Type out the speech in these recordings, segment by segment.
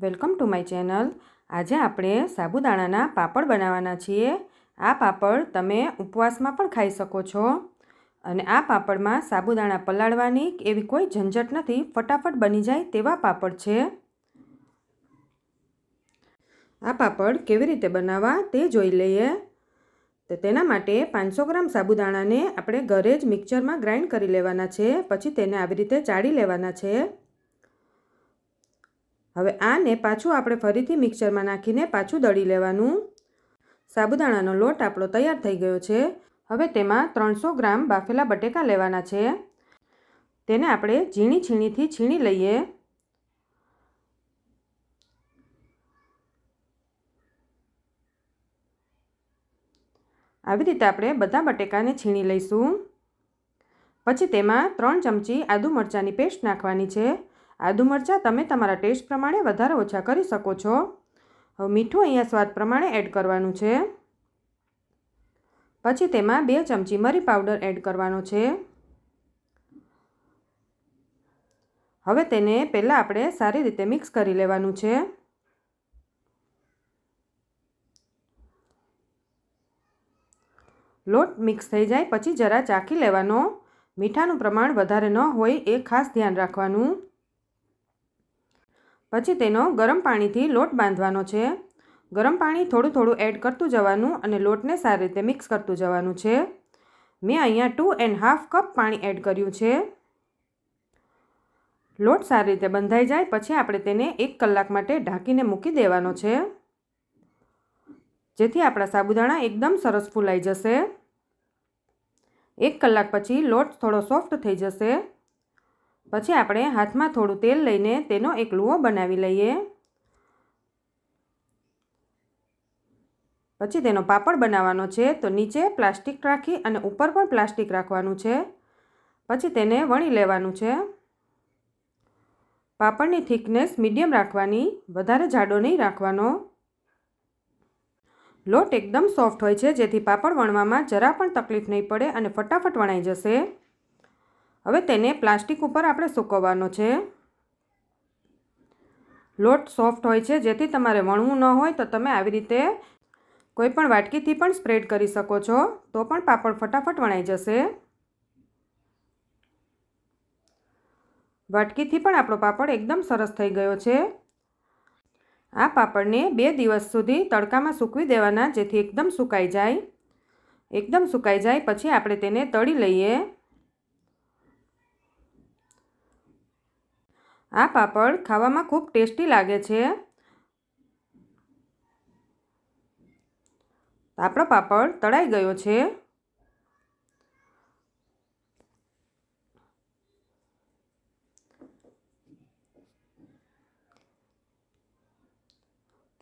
Welcome to my channel. આજે આપણે સાબુદાણાના પાપડ બનાવવાના છીએ. આ પાપડ તમે ઉપવાસમાં પણ ખાઈ શકો છો. અને આ પાપડમાં સાબુદાણા પલાળવાની એવી કોઈ ઝંઝટ નથી, ફટાફટ બની જાય તેવા પાપડ છે. આ પાપડ કેવી રીતે બનાવવા તે જોઈ લઈએ. તો તેના માટે પાંચસો ગ્રામ સાબુદાણાને આપણે ઘરે જ મિક્સરમાં ગ્રાઇન્ડ કરી લેવાના છે, પછી તેને આવી રીતે ચાળી લેવાના છે. હવે આને પાછું આપણે ફરીથી મિક્સરમાં નાખીને પાછું દળી લેવાનું. સાબુદાણાનો લોટ આપણો તૈયાર થઈ ગયો છે. હવે તેમાં ત્રણસો ગ્રામ બાફેલા બટેકા લેવાના છે. તેને આપણે ઝીણી છીણીથી છીણી લઈએ. આવી રીતે આપણે બધા બટેકાને છીણી લઈશું. પછી તેમાં ત્રણ ચમચી આદુ મરચાંની પેસ્ટ નાખવાની છે. આદુ મરચાં તમે તમારા ટેસ્ટ પ્રમાણે વધારે ઓછા કરી શકો છો. હવે મીઠું અહીંયા સ્વાદ પ્રમાણે એડ કરવાનું છે. પછી તેમાં બે ચમચી મરી પાવડર એડ કરવાનો છે. હવે તેને પહેલાં આપણે સારી રીતે મિક્સ કરી લેવાનું છે. લોટ મિક્સ થઈ જાય પછી જરા ચાખી લેવાનો. મીઠાનું પ્રમાણ વધારે ન હોય એ ખાસ ધ્યાન રાખવાનું. પછી તેનો ગરમ પાણીથી લોટ બાંધવાનો છે. ગરમ પાણી થોડું થોડું એડ કરતું જવાનું અને લોટને સારી રીતે મિક્સ કરતું જવાનું છે. મેં અહીંયા ટુ એન્ડ હાફ કપ પાણી એડ કર્યું છે. લોટ સારી રીતે બંધાઈ જાય, પછી આપણે તેને એક કલાક માટે ઢાંકીને મૂકી દેવાનો છે. જેથી આપણા સાબુદાણા એકદમ સરસ ફૂલાઈ જશે. એક કલાક પછી લોટ થોડો સોફ્ટ થઈ જશે. પછી આપણે હાથમાં થોડું તેલ લઈને તેનો એક લુઓ બનાવી લઈએ. પછી તેનો પાપડ બનાવવાનો છે, તો નીચે પ્લાસ્ટિક રાખી અને ઉપર પણ પ્લાસ્ટિક રાખવાનું છે. પછી તેને વણી લેવાનું છે. પાપડની થિકનેસ મીડિયમ રાખવાની, વધારે જાડો નહીં રાખવાનો. લોટ એકદમ સોફ્ટ હોય છે, જેથી પાપડ વણવામાં જરા પણ તકલીફ નહીં પડે અને ફટાફટ વણાઈ જશે. હવે તેને પ્લાસ્ટિક ઉપર આપણે સૂકવવાનો છે. લોટ સોફ્ટ હોય છે, જેથી તમારે વણવું ન હોય તો તમે આવી રીતે કોઈ પણ વાટકીથી પણ સ્પ્રેડ કરી શકો છો, તો પણ પાપડ ફટાફટ વણાઈ જશે. વાટકીથી પણ આપણો પાપડ એકદમ સરસ થઈ ગયો છે. આ પાપડને બે દિવસ સુધી તડકામાં સૂકવી દેવાના, જેથી એકદમ સુકાઈ જાય. એકદમ સુકાઈ જાય, પછી આપણે તેને તળી લઈએ. આ પાપડ ખાવામાં ખૂબ ટેસ્ટી લાગે છે. આપણો પાપડ તળાઈ ગયો છે.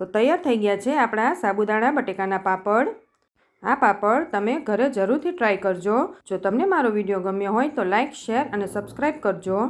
તો તૈયાર થઈ ગયા છે આપણા સાબુદાણા બટેકાના પાપડ. આ પાપડ તમે ઘરે જરૂરથી ટ્રાય કરજો. જો તમને મારો વીડિયો ગમ્યો હોય તો લાઇક શેર અને સબસ્ક્રાઈબ કરજો.